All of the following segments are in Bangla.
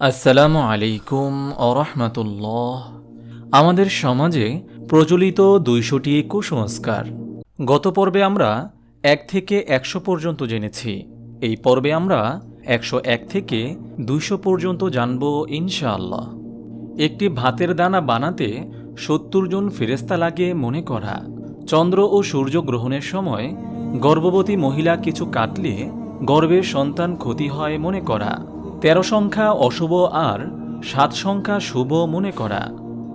আসসালামু আলাইকুম আরহামতুল্লাহ আমাদের সমাজে প্রচলিত দুইশোটি কুসংস্কার। গত পর্বে আমরা এক থেকে একশো পর্যন্ত জেনেছি। এই পর্বে আমরা একশো এক থেকে দুইশো পর্যন্ত জানব ইনশাআল্লাহ। একটি ভাতের দানা বানাতে সত্তর জন ফেরেস্তা লাগে মনে করা। চন্দ্র ও সূর্য গ্রহণের সময় গর্ভবতী মহিলা কিছু কাটলে গর্ভের সন্তান ক্ষতি হয় মনে করা। তেরো সংখ্যা অশুভ আর, সাত সংখ্যা শুভ মনে করা।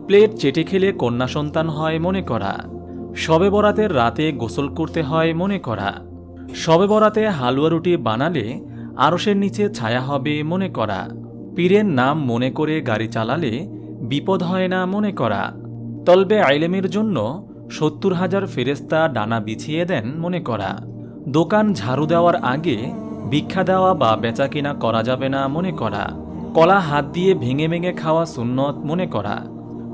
প্লেট চেটে খেলে কন্যা সন্তান হয় মনে করা। শবে বরাতের রাতে গোসল করতে হয় মনে করা। শবে বরাতে হালুয়া রুটি বানালে আরসের নিচে ছায়া হবে মনে করা। পীরের নাম মনে করে গাড়ি চালালে বিপদ হয় না মনে করা। তলবে আইলেমের জন্য সত্তর হাজার ফেরেস্তা ডানা বিছিয়ে দেন মনে করা। দোকান ঝাড়ু দেওয়ার আগে ভিক্ষা দেওয়া বা বেচাকেনা করা যাবে না মনে করা। কলা হাত দিয়ে ভেঙে ভেঙে খাওয়া সুন্নত মনে করা।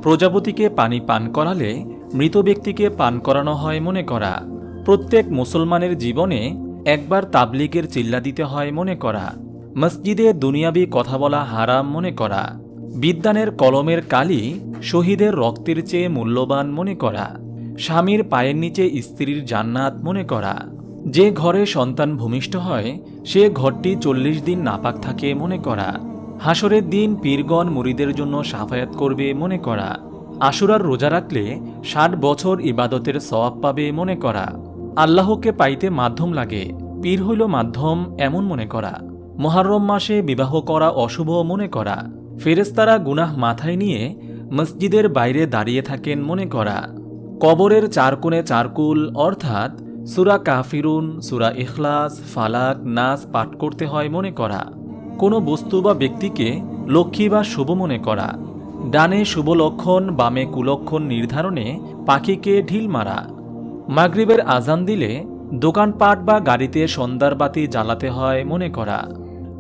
প্রজাপতিকে পানি পান করালে মৃত ব্যক্তিকে পান করানো হয় মনে করা। প্রত্যেক মুসলমানের জীবনে একবার তাবলিগের চিল্লা দিতে হয় মনে করা। মসজিদে দুনিয়াবি কথা বলা হারাম মনে করা। বিদ্যানের কলমের কালি শহীদের রক্তের চেয়ে মূল্যবান মনে করা। স্বামীর পায়ের নিচে স্ত্রীর জান্নাত মনে করা। যে ঘরে সন্তান ভূমিষ্ঠ হয়, সে ঘরটি চল্লিশ দিন নাপাক থাকে মনে করা। হাসরের দিন পীরগণ মুরিদের জন্য সাফায়াত করবে মনে করা। আশুরার রোজা রাখলে ষাট বছর ইবাদতের সওয়াব পাবে মনে করা। আল্লাহকে পাইতে মাধ্যম লাগে, পীর হইল মাধ্যম এমন মনে করা। মহারম মাসে বিবাহ করা অশুভ মনে করা। ফেরেস্তারা গুনাহ মাথায় নিয়ে মসজিদের বাইরে দাঁড়িয়ে থাকেন মনে করা। কবরের চার কোণে চারকুল, অর্থাৎ সুরা কাফিরুন, সুরা ইখলাস, ফালাক, নাস পাঠ করতে হয় মনে করা। কোনো বস্তু বা ব্যক্তিকে লক্ষ্মী বা শুভ মনে করা। ডানে শুভ লক্ষণ, বামে কুলক্ষণ নির্ধারণে পাখিকে ঢিল মারা। মাগরিবের আজান দিলে দোকানপাট বা গাড়িতে সন্ধ্যার বাতি জ্বালাতে হয় মনে করা।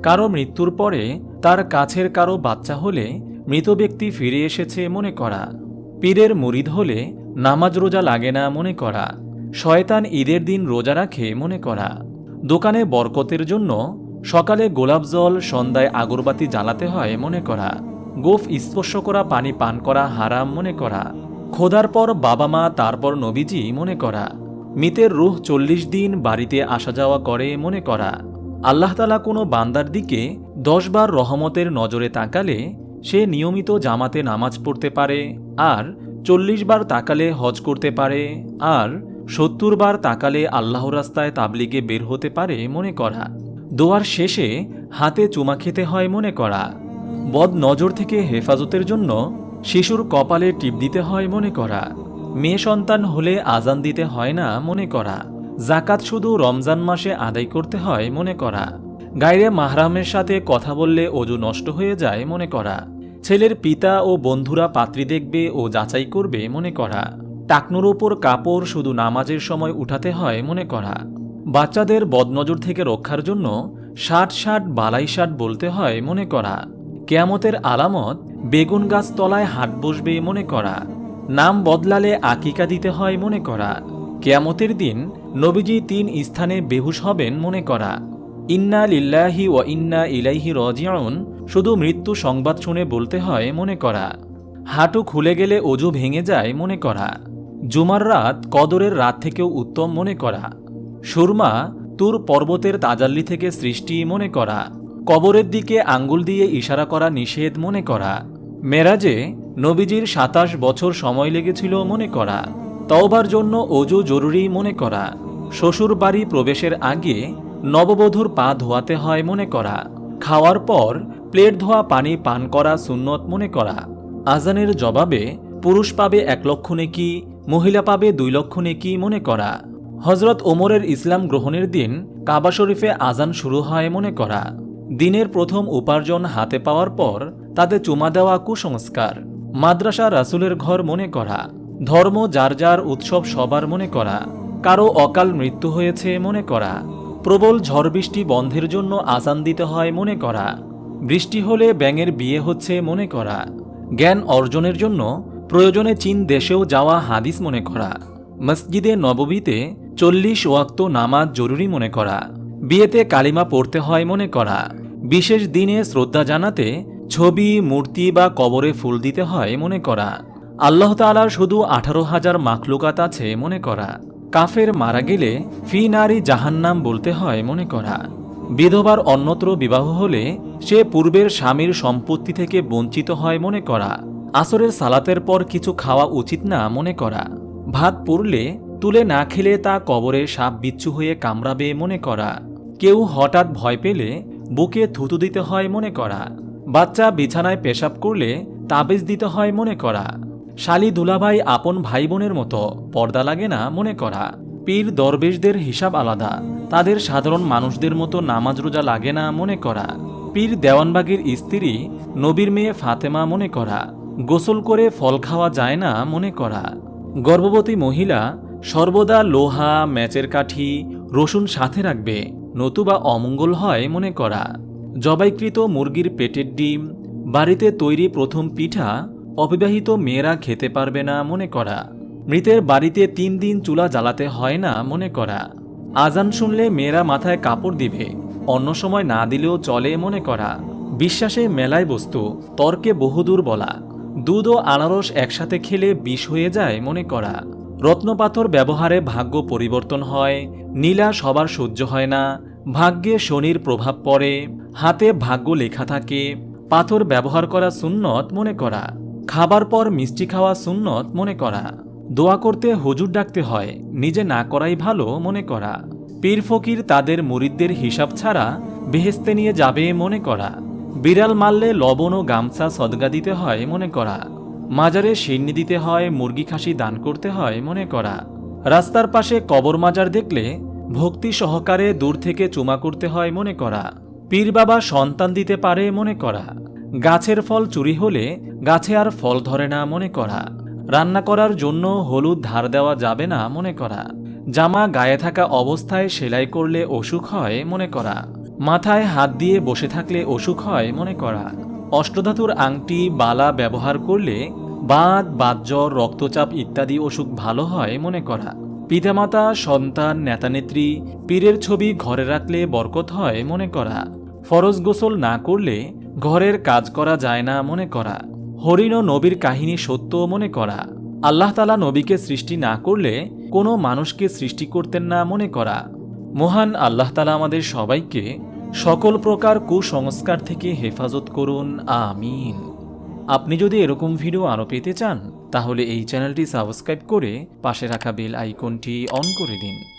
কারও মৃত্যুর পরে তার কাছের কারও বাচ্চা হলে মৃত ব্যক্তি ফিরে এসেছে মনে করা। পীরের মুরিদ হলে নামাজ রোজা লাগে না মনে করা। শয়তান ঈদের দিন রোজা রাখে মনে করা। দোকানে বরকতের জন্য সকালে গোলাপ জল, সন্ধ্যায় আগরবাতি জ্বালাতে হয় মনে করা। গোফ স্পর্শ করা, পানি পান করা হারাম মনে করা। খোদার পর বাবা মা, তারপর নবীজি মনে করা। মিতের রুহ চল্লিশ দিন বাড়িতে আসা যাওয়া করে মনে করা। আল্লাহ তালা কোনো বান্দার দিকে দশবার রহমতের নজরে তাকালে সে নিয়মিত জামাতে নামাজ পড়তে পারে, আর চল্লিশ বার তাকালে হজ করতে পারে, আর সত্তর বার তাকালে আল্লাহ রাস্তায় তাবলিগে বের হতে পারে মনে করা। দোয়ার শেষে হাতে চুমা খেতে হয় মনে করা। বদ নজর থেকে হেফাজতের জন্য শিশুর কপালে টিপ দিতে হয় মনে করা। মেয়ে সন্তান হলে আজান দিতে হয় না মনে করা। জাকাত শুধু রমজান মাসে আদায় করতে হয় মনে করা। গাইরে মাহরামের সাথে কথা বললে অজু নষ্ট হয়ে যায় মনে করা। ছেলের পিতা ও বন্ধুরা পাত্রী দেখবে ও যাচাই করবে মনে করা। টাকনুর ওপর কাপড় শুধু নামাজের সময় উঠাতে হয় মনে করা। বাচ্চাদের বদনজর থেকে রক্ষার জন্য ষাট ষাট বালাই ষাট বলতে হয় মনে করা। কেয়ামতের আলামত বেগুন গাছ তলায় হাট বসবে মনে করা। নাম বদলালে আকিকা দিতে হয় মনে করা। কেয়ামতের দিন নবীজি তিন স্থানে বেহুশ হবেন মনে করা। ইন্না লিল্লাহি ও ইন্না ইলাইহি রজিয়াউন শুধু মৃত্যু সংবাদ শুনে বলতে হয় মনে করা। হাঁটু খুলে গেলে অজু ভেঙে যায় মনে করা। জুমার রাত কদরের রাত থেকেও উত্তম মনে করা। সুরমা তুর পর্বতের তাজাল্লি থেকে সৃষ্টি মনে করা। কবরের দিকে আঙ্গুল দিয়ে ইশারা করা নিষেধ মনে করা। মেরাজে নবীজির সাতাশ বছর সময় লেগেছিল মনে করা। তওবার জন্য অজু জরুরি মনে করা। শ্বশুর বাড়ি প্রবেশের আগে নববধূর পা ধোয়াতে হয় মনে করা। খাওয়ার পর প্লেট ধোয়া পানি পান করা সুন্নত মনে করা। আজানের জবাবে পুরুষ পাবে এক লক্ষ নেকি, মহিলা পাবে দুই লক্ষ নেকি মনে করা। হজরত ওমরের ইসলাম গ্রহণের দিন কাবা শরীফে আজান শুরু হয় মনে করা। দিনের প্রথম উপার্জন হাতে পাওয়ার পর তাতে চুমা দেওয়া কুসংস্কার। মাদ্রাসা রাসুলের ঘর মনে করা। ধর্ম যার যার উৎসব সবার মনে করা। কারও অকাল মৃত্যু হয়েছে মনে করা। প্রবল ঝড় বৃষ্টি বন্ধের জন্য আজান দিতে হয় মনে করা। বৃষ্টি হলে ব্যাঙের বিয়ে হচ্ছে মনে করা। জ্ঞান অর্জনের জন্য প্রয়োজনে চীন দেশেও যাওয়া হাদিস মনে করা। মসজিদে নববীতে চল্লিশ ওয়াক্ত নামাজ জরুরি মনে করা। বিয়েতে কালিমা পড়তে হয় মনে করা। বিশেষ দিনে শ্রদ্ধা জানাতে ছবি, মূর্তি বা কবরে ফুল দিতে হয় মনে করা। আল্লাহ তালার শুধু আঠারো হাজার মাখলুকাত আছে মনে করা। কাফের মারা গেলে ফি নারী জাহান্নাম বলতে হয় মনে করা। বিধবার অন্যত্র বিবাহ হলে সে পূর্বের স্বামীর সম্পত্তি থেকে বঞ্চিত হয় মনে করা। আসরের সালাতের পর কিছু খাওয়া উচিত না মনে করা। ভাত পড়লে তুলে না খেলে তা কবরে সাপ বিচ্ছু হয়ে কামড়াবে মনে করা। কেউ হঠাৎ ভয় পেলে, বুকে থুতু দিতে হয় মনে করা। বাচ্চা বিছানায় পেশাব করলে, তাবিজ দিতে হয় মনে করা। শালি দুলাভাই আপন ভাই বোনের মতো, পর্দা লাগে না মনে করা। পীর দরবেশদের হিসাব আলাদা। তাদের সাধারণ মানুষদের মতো নামাজ রোজা লাগে না মনে করা। পীর দেওয়ানবাগের স্ত্রী, নবীর মেয়ে ফাতেমা মনে করা। গোসল করে ফল খাওয়া যায় না মনে করা। গর্ভবতী মহিলা সর্বদা লোহা, ম্যাচের কাঠি, রসুন সাথে রাখবে, নতুবা অমঙ্গল হয় মনে করা। জবাইকৃত মুরগির পেটের ডিম, বাড়িতে তৈরি প্রথম পিঠা, অবিবাহিত মেয়েরা খেতে পারবে না মনে করা। মৃতের বাড়িতে তিন দিন চুলা জ্বালাতে হয় না মনে করা। আজান শুনলে মেয়েরা মাথায় কাপড় দিবে, অন্য সময় না দিলেও চলে মনে করা। বিশ্বাসে মেলায় বস্তু, তর্কে বহুদূর বলা। দুধ ও আনারস একসাথে খেলে বিষ হয়ে যায় মনে করা। রত্নপাথর ব্যবহারে ভাগ্য পরিবর্তন হয়, নীলা সবার সহ্য হয় না, ভাগ্যে শনির প্রভাব পড়ে, হাতে ভাগ্য লেখা থাকে, পাথর ব্যবহার করা সুন্নত মনে করা, খাবার পর মিষ্টি খাওয়া সুন্নত মনে করা, দোয়া করতে হুজুর ডাকতে হয়, নিজে না করাই ভালো মনে করা, পীর ফকির তাদের মুরিদদের হিসাব ছাড়া বেহেস্তে নিয়ে যাবে মনে করা। বিড়াল মারলে লবণ ও গামছা সদগা দিতে হয় মনে করা। মাজারে সিন্নি দিতে হয়, মুরগি খাসি দান করতে হয় মনে করা। রাস্তার পাশে কবর মাজার দেখলে ভক্তি সহকারে দূর থেকে চুমা করতে হয় মনে করা। পীর বাবা সন্তান দিতে পারে মনে করা। গাছের ফল চুরি হলে গাছে আর ফল ধরে না মনে করা। রান্না করার জন্য হলুদ ধার দেওয়া যাবে না মনে করা। জামা গায়ে থাকা অবস্থায় সেলাই করলে অসুখ হয় মনে করা। মাথায় হাত দিয়ে বসে থাকলে অসুখ হয়, মনে করা। অষ্টধাতুর আংটি, বালা ব্যবহার করলে বাত বাতজ্বর রক্তচাপ ইত্যাদি অসুখ ভালো হয়, মনে করা। পিতামাতা, সন্তান, নেতানেত্রী, পীরের ছবি ঘরে রাখলে বরকত হয়, মনে করা। ফরজ গোসল না করলে ঘরের কাজ করা যায় না, মনে করা। হরিণ ও নবীর কাহিনী সত্য, মনে করা। আল্লাহ তালা নবীকে সৃষ্টি না করলে কোনো মানুষকে সৃষ্টি করতেন না, মনে করা। মহান আল্লাহ তালা আমাদের সবাইকে সকল প্রকার কুসংস্কার থেকে হেফাজত করুন, আমিন। আপনি যদি এরকম ভিডিও আরও পেতে চান, তাহলে এই চ্যানেলটি সাবস্ক্রাইব করে পাশে রাখা বেল আইকনটি অন করে দিন।